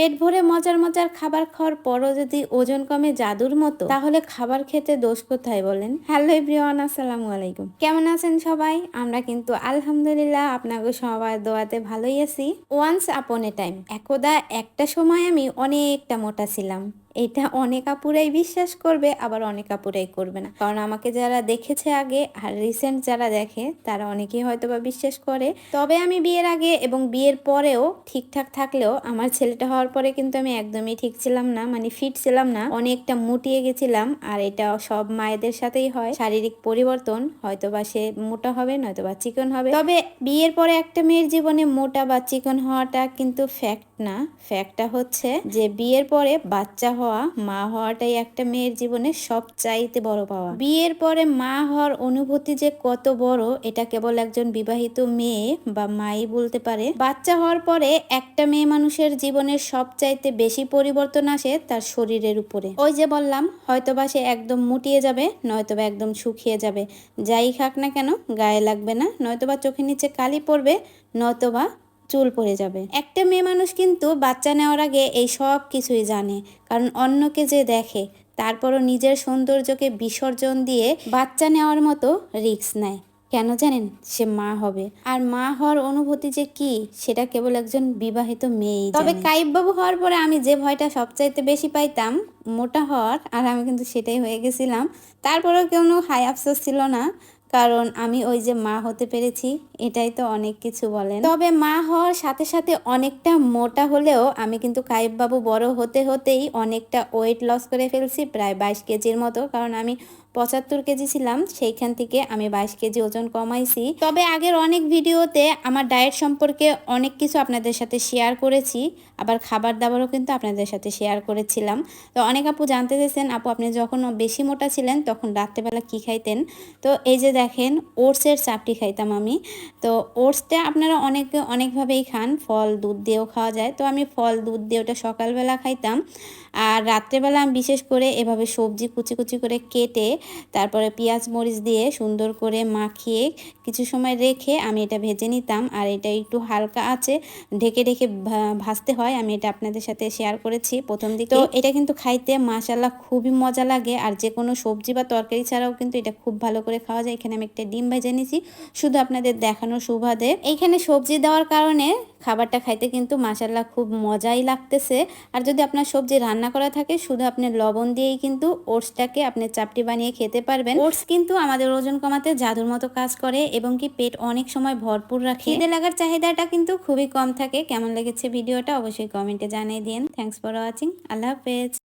পেট ভরে মজার মজার খাবার খাওয়ার পরও যদি ওজন কমে জাদুর মতো, তাহলে খাবার খেতে দোষ কোথায় বলেন? হ্যালো এভরিওয়ান, আসসালামু আলাইকুম। কেমন আছেন সবাই? আমরা কিন্তু আলহামদুলিল্লাহ আপনাকে সবার দোয়াতে ভালোই আছি। ওয়ান্স আপন এ টাইম একদা একটা সময় আমি অনেকটা মোটা ছিলাম। এটা অনেক আপুরাই বিশ্বাস করবে, আবার অনেক আপুরাই করবে না। কারণ আমাকে যারা দেখেছে আগে আর রিসেন্ট যারা দেখে, তারা অনেকেই হয়তো বা বিশ্বাস করে। তবে আমি বিয়ের আগে এবং বিয়ের পরেও ঠিকঠাক থাকলেও আমার ছেলেটা হওয়ার পরে কিন্তু আমি একদমই ঠিক ছিলাম না মানে ফিট ছিলাম না। অনেকটা মুটিয়ে গেছিলাম, আর এটা সব মায়েদের সাথেই হয়। শারীরিক পরিবর্তন হয়তো বা সে মোটা হবে নয়তো বা চিকন হবে। তবে বিয়ের পরে একটা মেয়ের জীবনে মোটা বা চিকন হওয়াটা কিন্তু ফ্যাক্ট না ফ্যাক্টটা হচ্ছে যে বিয়ের পরে বাচ্চা হওয়া, মা হওয়াটাই একটা মেয়ের জীবনে সবচাইতে বড় পাওয়া। বিয়ের পরে মা হওয়ার অনুভূতি যে কত বড়, এটা কেবল একজন বিবাহিত মেয়ে বা মাই বলতে পারে। বাচ্চা হওয়ার পরে একটা মেয়ে মানুষের জীবনের সবচাইতে বেশি পরিবর্তন আসে তার শরীরের উপরে। ওই যে বললাম, হয়তোবা সে একদম মুটিয়ে যাবে, নয়তোবা একদম শুকিয়ে যাবে। যাই খাক না কেন, গায়ে লাগবে না, নয়তোবা চোখের নিচে কালি পড়বে, নয়তোবা চুল পড়ে যাবে। একটা মেয়ে মানুষ কিন্তু বাচ্চা নেওয়ার আগে এই সব কিছুই জানে কারণ অন্যকে যে দেখে তারপরও নিজের সৌন্দর্যকে বিসর্জন দিয়ে বাচ্চা নেওয়ার মতো রিস্ক নেয়। কেন জানেন? সে মা হবে। আর মা হওয়ার অনুভূতি যে কি সেটা কেবল একজন বিবাহিত মেয়ে তবে কাইব বাবু হওয়ার পরে আমি যে ভয়টা সবচাইতে বেশি পাইতাম মোটা হওয়ার আর আমি কিন্তু সেটাই হয়ে গেছিলাম। তারপরেও কোনো হাই আফসোস ছিল না। কারণ আমি ওই যে মা হতে পেরেছি, এটাই তো অনেক কিছু বলেন। তবে মা হওয়ার সাথে সাথে অনেকটা মোটা হলেও আমি কিন্তু কাইব বাবু বড় হতে হতেই অনেকটা ওয়েট লস করে ফেলছি, প্রায় বাইশ কেজির মতো। কারণ আমি পঁচাত্তর কেজি ছিলাম, সেইখান থেকে আমি বাইশ কেজি ওজন কমাইছি। তবে আগের অনেক ভিডিওতে আমার ডায়েট সম্পর্কে অনেক কিছু আপনাদের সাথে শেয়ার করেছি, আবার খাবার দাবারও কিন্তু আপনাদের সাথে শেয়ার করেছিলাম। তো অনেক আপু জানতে চেয়েছেন, আপু আপনি যখন বেশি মোটা ছিলেন, তখন রাত্রেবেলা কী খাইতেন? তো এই যে দেখেন ওটসের চাপটি খাইতাম আমি। তো ওটসটা আপনারা অনেকে অনেকভাবেই খান ফল দুধ দিয়েও খাওয়া যায়। তো আমি ফল দুধ দিয়ে ওটা সকালবেলা খাইতাম। আর রাত্রেবেলা আমি বিশেষ করে এভাবে সবজি কুচি কুচি করে কেটে তারপরে পেঁয়াজ মরিচ দিয়ে সুন্দর করে মাখিয়ে কিছু সময় রেখে আমি এটা ভেজে নিতাম। আর এটা একটু হালকা আছে ঢেকে ঢেকে ভাজতে হয়। আমি এটা আপনাদের সাথে শেয়ার করেছি প্রথম দিকে। তো এটা কিন্তু খাইতে মাসাল্লাহ খুবই মজা লাগে। আর যে কোনো সবজি বা তরকারি ছাড়াও কিন্তু এটা খুব ভালো করে খাওয়া যায়। এখানে আমি একটা ডিম ভেজে নিয়েছি শুধু আপনাদের দেখানোর সুবাদে। এইখানে সবজি দেওয়ার কারণে খাবারটা খাইতে কিন্তু মাসাল্লাহ খুব মজাই লাগতেছে। আর যদি আপনার সবজি রান্না করা থাকে, শুধু আপনি লবণ দিয়েই কিন্তু ওটসটাকে আপনি চাপটি বানিয়ে খেতে পারবেন। ওটস কিন্তু আমাদের ওজন কমাতে জাদুর মতো কাজ করে এবং কি পেট অনেক সময় ভরপুর রাখে। খিদে লাগার চাহিদাটা কিন্তু খুবই কম থাকে। কেমন লেগেছে ভিডিওটা অবশ্যই কমেন্টে জানিয়ে দিন। থ্যাংকস ফর ওয়াচিং আল্লাহ হাফেজ।